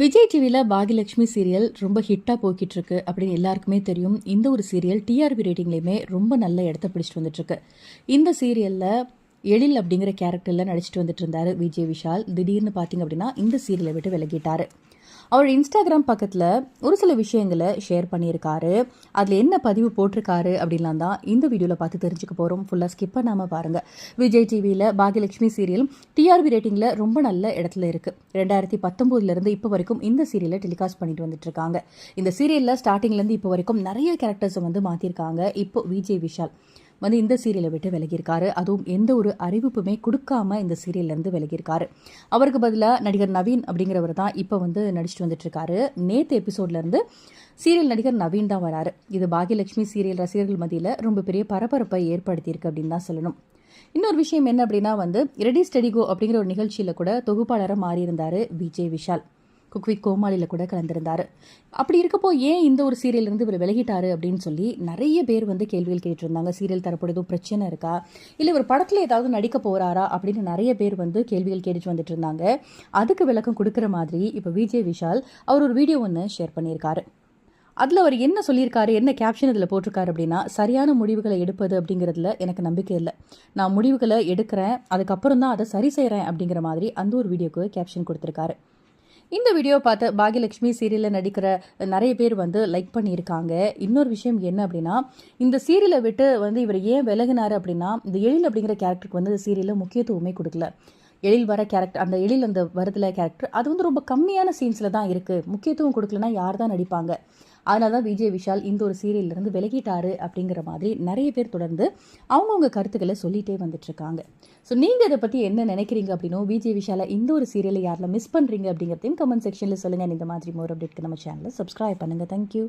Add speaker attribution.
Speaker 1: விஜய் டிவியில் பாகியலட்சுமி சீரியல் ரொம்ப ஹிட்டாக போய்கிட்டு இருக்கு அப்படின்னு எல்லாருக்குமே தெரியும். இந்த ஒரு சீரியல் டிஆர்பி ரேட்டிங்லேயுமே ரொம்ப நல்ல இடத்த பிடிச்சிட்டு வந்துட்டு இந்த சீரியலில் எழில் அப்படிங்கிற கேரக்டரில் நடிச்சிட்டு வந்துட்டு இருந்தார் விஜய் விஷால். திடீர்னு பார்த்தீங்க அப்படின்னா இந்த சீரியலை விட்டு விலகிட்டார். அவர் இன்ஸ்டாகிராம் பக்கத்தில் ஒரு சில விஷயங்களை ஷேர் பண்ணியிருக்காரு. அதில் என்ன பதிவு போட்டிருக்காரு அப்படின்லாம் தான் இந்த வீடியோவில் பார்த்து தெரிஞ்சுக்க போகிறோம் ஃபுல்லாக ஸ்கிப் பண்ணாமல் பாருங்கள் விஜய் டிவியில் பாகியலட்சுமி சீரியல் டிஆர்பி ரேட்டிங்கில் ரொம்ப நல்ல இடத்துல இருக்குது ரெண்டாயிரத்தி பத்தொம்போதுலேருந்து இப்போ வரைக்கும் இந்த சீரியலை டெலிகாஸ்ட் பண்ணிட்டு வந்துட்டு இருக்காங்க. இந்த சீரியலில் ஸ்டார்டிங்லேருந்து இப்போ வரைக்கும் நிறைய கேரக்டர்ஸை வந்து மாற்றிருக்காங்க இப்போ விஜய் விஷால். வந்து இந்த சீரியலை விட்டு விலகியிருக்காரு. அதுவும் எந்த ஒரு அறிவிப்புமே கொடுக்காம இந்த சீரியல்லேருந்து விலகியிருக்காரு. அவருக்கு பதிலாக நடிகர் நவீன் அப்படிங்கிறவர் தான் இப்போ வந்து நடிச்சுட்டு வந்துட்டு இருக்காரு நேற்று எபிசோட்லேருந்து சீரியல் நடிகர் நவீன் தான் வராரு. இது பாகியலட்சுமி சீரியல் ரசிகர்கள் மத்தியில் ரொம்ப பெரிய பரபரப்பை ஏற்படுத்தியிருக்கு அப்படின்னு தான் சொல்லணும். இன்னொரு விஷயம் என்ன அப்படின்னா வந்து ரெடி ஸ்டடிகோ அப்படிங்கிற ஒரு நிகழ்ச்சியில் கூட தொகுப்பாளராக மாறியிருந்தார் விஜய் விஷால். குக்வித் கோமாளியில் கூட கலந்திருந்தார். அப்படி இருக்கப்போ ஏன் இந்த ஒரு சீரியல்லேருந்து இவர் விலகிட்டாரு அப்படின்னு சொல்லி நிறைய பேர் வந்து கேள்விகள் கேட்டிருந்தாங்க. சீரியல் தரப்பட ஏதோ பிரச்சனை இருக்கா? இல்லை இவர் படத்தில் ஏதாவது நடிக்க போகிறாரா அப்படின்னு நிறைய பேர் வந்து கேள்விகள் கேட்டுட்டு வந்துட்டு இருந்தாங்க அதுக்கு விளக்கம் கொடுக்குற மாதிரி இப்போ விஜய் விஷால் அவர் ஒரு வீடியோ ஒன்று ஷேர் பண்ணியிருக்காரு. அதில் அவர் என்ன சொல்லியிருக்காரு? என்ன கேப்ஷன் இதில் போட்டிருக்காரு அப்படின்னா சரியான முடிவுகளை எடுப்பது அப்படிங்கிறதுல எனக்கு நம்பிக்கை இல்லை. நான் முடிவுகளை எடுக்கிறேன் அதுக்கப்புறம் தான் அதை சரி செய்கிறேன் அப்படிங்கிற மாதிரி அந்த ஒரு வீடியோக்கு கேப்ஷன் கொடுத்துருக்காரு. இந்த வீடியோ பார்த்து பாகியலட்சுமி சீரியலில் நடிக்கிற நிறைய பேர் வந்து லைக் பண்ணியிருக்காங்க. இன்னொரு விஷயம் என்ன அப்படின்னா இந்த சீரியலை விட்டு வந்து இவர் ஏன் விலகினார் அப்படின்னா இந்த எழில் அப்படிங்கிற கேரக்டருக்கு வந்து இந்த சீரியலில் முக்கியத்துவமே கொடுக்கல. எழில் வர கேரக்டர் அந்த எழில் அந்த வருதுல கேரக்டர் அது வந்து ரொம்ப கம்மியான சீன்ஸில் தான் இருக்குது முக்கியத்துவம் கொடுக்கலன்னா யார் தான் நடிப்பாங்க? அதனால தான் விஜய் விஷால் இந்த ஒரு சீரியல்லேருந்து விலகிட்டாரு அப்படிங்கிற மாதிரி நிறைய பேர் தொடர்ந்து அவங்கவுங்க கருத்துக்களை சொல்லிகிட்டே வந்துட்டுருக்காங்க ஸோ நீங்கள் இதை பற்றி என்ன நினைக்கிறீங்க அப்படின்னோ விஜய் விஷாலை இந்த ஒரு சீரியலை யாரில் மிஸ் பண்ணுறீங்க அப்படிங்கிறதையும் கமெண்ட் செக்ஷனில் சொல்லுங்கள் இந்த மாதிரி மோர் அப்டேட்க்கு நம்ம சேனலை சப்ஸ்கிரைப் பண்ணுங்கள் தேங்க்யூ